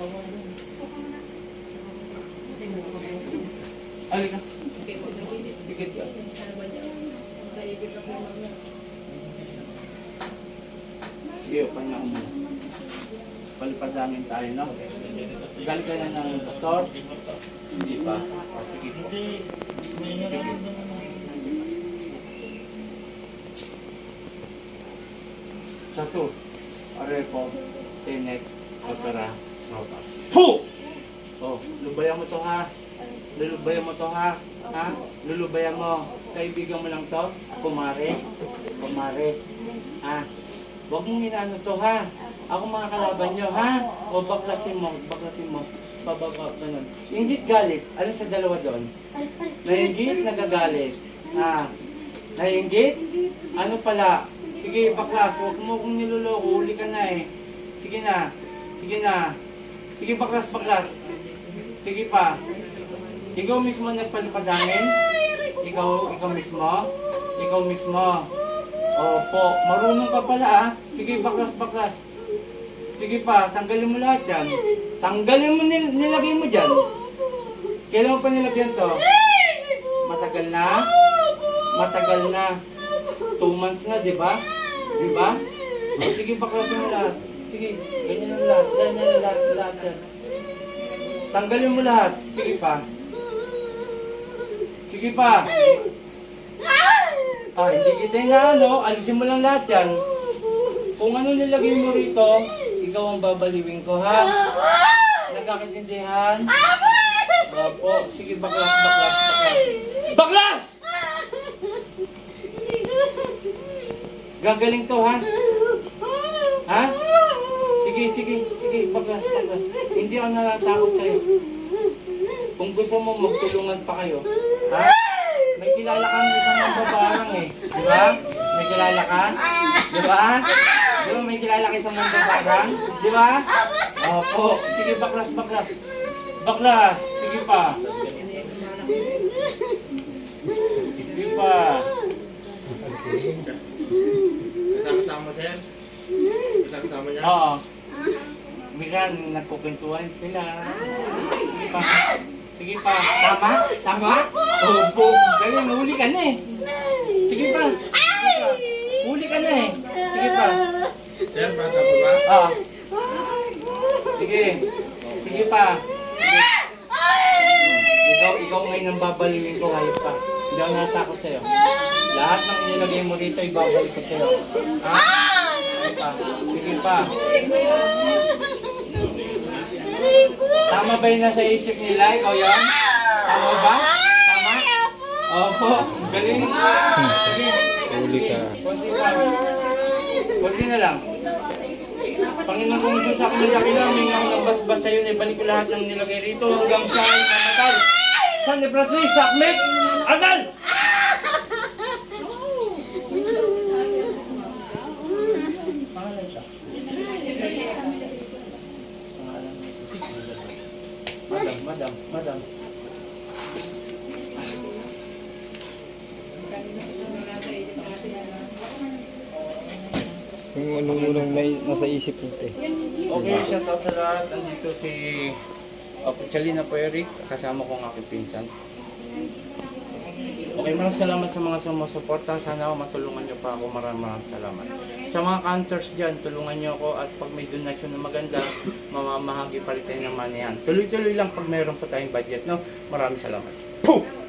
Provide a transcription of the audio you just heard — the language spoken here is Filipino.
Alika. Dikit ka. Sige, pahinga mo muna. Palipadangin tayo, no? Galing ka na ng doktor? Hindi pa. Sige po. Sige. Sa to, arepo, tenek, opera, rotas. Puh! Oh, lubayan mo to ha. Lulubayan mo to ha. Ha? Lulubayan mo. Kaibigan mo lang to. Kumare. Kumare. Ha? Huwag mong inaano to ha. Ako mga kalaban nyo ha. O baklasin mo. Baklasin mo. Pababa, ganun. Ingit galit. Alin sa dalawa doon? Nainggit, nagagalit. Ha? Nainggit? Ano pala? Sige, baklas. Huwag mo kong niloloko. Uli ka na eh. Sige na. Sige na. Sige, baklas, baklas. Sige pa. Ikaw mismo nagpalipadangin? Ikaw, ikaw mismo? Ikaw mismo? Opo. Marunong ka pala ah. Sige, baklas, baklas. Sige pa, tanggalin mo lahat yan. Tanggalin mo, nil nilagay mo dyan. Kailan mo pa nilagyan to? Matagal na? Matagal na. Two months na, di ba? Di ba? Sige, baklasin mo lahat. Sige, ganyan ang lahat. Ganyan ang lahat, lahat yan. Tanggalin mo lahat. Sige pa. Sige pa. Ah, hindi kita na ano, alisin mo lang lahat yan. Kung ano nilagay mo rito, ikaw ang babaliwin ko, ha? Nagkakaintindihan? Opo, sige, baklas, baklas, baklas. Baklas! Gagaling to, ha? Ha? Sige, sige, sige, baklas, baklas. Hindi ako natatakot sa'yo. Kung gusto mo, magtulungan pa kayo. Ha? May kilala ka ng isang mambabarang eh. Di ba? May kilala ka? Di ba? Di ba may kilala ka isang mambabarang? Di ba? Opo. Sige, baklas, baklas. Baklas. Sige pa. Sige pa. Kasama-sama sir? Kasama-sama niya? Oo. Minsan, nagkukwentuhan sila. Sige pa. Sige pa. Tama? Tama? Opo. Galing, huli ka na eh. Sige pa. Sige pa. Huli ka na eh. Sige pa. Sir, bata po ba? Oo. Sige. Sige pa. Ikaw, ikaw ngayon ang babaliwin ko, hayop ka. Hindi ako natakot sa'yo. Lahat ng inilagay mo dito, ibabalik ko sa'yo. Ha? Sige pa. Sige pa. Tama ba yung nasa isip nila? Ikaw yan? Tama ba? Tama? Opo. Galing. Sige. Huli ka. Kunti pa. Kunti na lang. Panginoon kong Isus, ako nilaki lang, may ngaw ng basbas sa'yo, na ibalik ko lahat ng nilagay rito hanggang sa ay mamatay. San de Francis, Sakmek, Adal! Pangalan ka? Pangalan mo. Madam, madam, madam. Yung anong unang may nasa isip mo, te. Okay, shout out sa lahat. Andito si uh, Chalina Pueric, kasama ko ang aking pinsan. Okay, maraming salamat sa mga sumusuporta. Sana matulungan niyo pa ako. Maraming maraming salamat. Sa mga counters dyan, tulungan niyo ako at pag may donasyon na maganda, mamamahagi pa rin tayo ng money yan. Tuloy-tuloy lang pag mayroon pa tayong budget, no? Maraming salamat. Puh!